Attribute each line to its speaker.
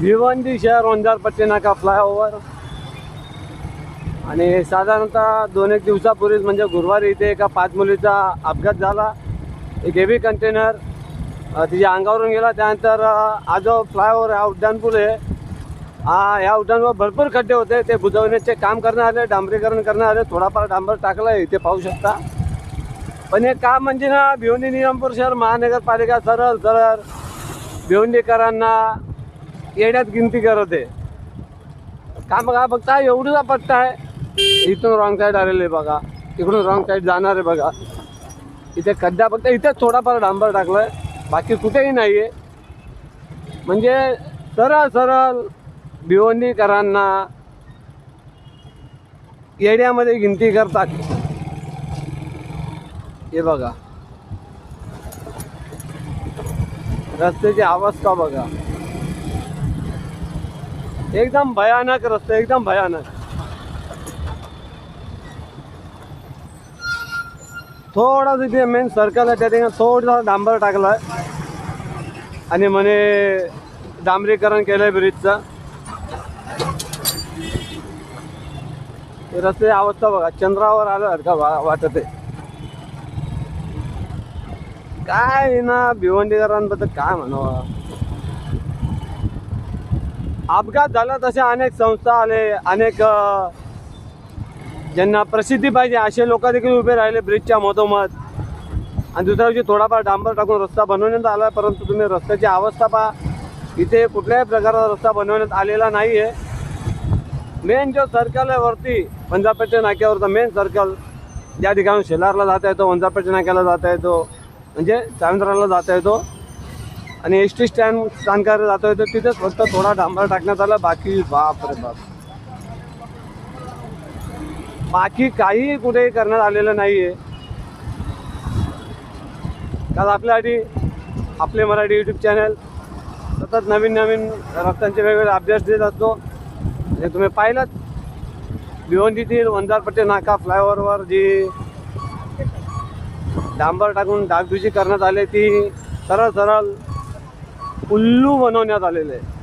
Speaker 1: भिवंडी शहर वंजारपट्टी नाका फ्लायओव्हर आणि साधारणतः दोन एक दिवसापूर्वीच म्हणजे गुरुवारी इथे एका पाच मुलीचा अपघात झाला. एक हेवी कंटेनर तिच्या अंगावरून गेला. त्यानंतर हा जो फ्लायओव्हर हा उड्डाणपूल आहे हा या उड्डाणवर भरपूर खड्डे होते. ते बुजवण्याचे काम करण्यात आले डांबरीकरण करण्यात आले थोडाफार डांबर टाकला आहे इथे पाहू शकता. पण हे काम म्हणजे ना भिवंडी निजामपूर शहर महानगरपालिका सरळ सरळ भिवंडीकरांना येण्यात गिनती करत आहे. का बघा बघता एवढा पट्टा आहे. इथून रॉंग साईड आलेले आहे बघा. इकडून रॉंग साईड जाणार आहे बघा. इथे खड्डा फक्त इथेच थोडाफार डांबर टाकलाय. बाकी कुठेही नाही आहे म्हणजे सरळ सरळ भिवंडीकरांना येड्यामध्ये गिनती करतात. हे बघा. रस्त्याची आवाज का बघा. एकदम भयानक रस्ते एकदम भयानक. थोडा तिथे मेन सर्कल आहे त्या ठिकाणी थोडासा डांबर टाकला. आणि म्हणे डांबरीकरण केलंय ब्रिजचं रस्ते अवस्था बघा चंद्रावर आलं का वाटत आहे. काय ना भिवंडीकरांबद्दल काय म्हणावं? अपघात झाला तसे अनेक संस्था आले अनेक ज्यांना प्रसिद्धी पाहिजे असे लोक देखील उभे राहिले ब्रिजच्या मधोमध. आणि दुसऱ्या दिवशी थोडाफार डांबर टाकून रस्ता बनवण्यात आला परंतु तुम्ही रस्त्याची अवस्था पहा. इथे कुठल्याही प्रकारचा रस्ता बनवण्यात आलेला नाही आहे मेन जो सर्कल आहे वरती वंजापेटे नाक्यावरचा मेन सर्कल ज्या ठिकाणी शेलारला जाता येतो वंजापेटे नाक्याला जाता येतो. म्हणजे चांद्राला जाता येतो. आणि एस टी स्टँड स्थानकाला जाता तर तिथेच फक्त थोडा डांबर टाकण्यात आला बाकी बाप रे बाप. बाकी काही कुठेही करण्यात आलेलं नाही आहे कारण आपल्यासाठी आपले मराठी यूट्यूब चॅनल सतत नवीन नवीन रस्त्यांचे वेगवेगळे अपडेट्स देत असतो. हे तुम्ही पाहिलं भिवंडीतील वंजारपट्टी नाका फ्लायओव्हरवर जी डांबर टाकून डागडुजी करण्यात आली ती सरळ सरळ उल्लू बनवण्यात आलेलं आहे.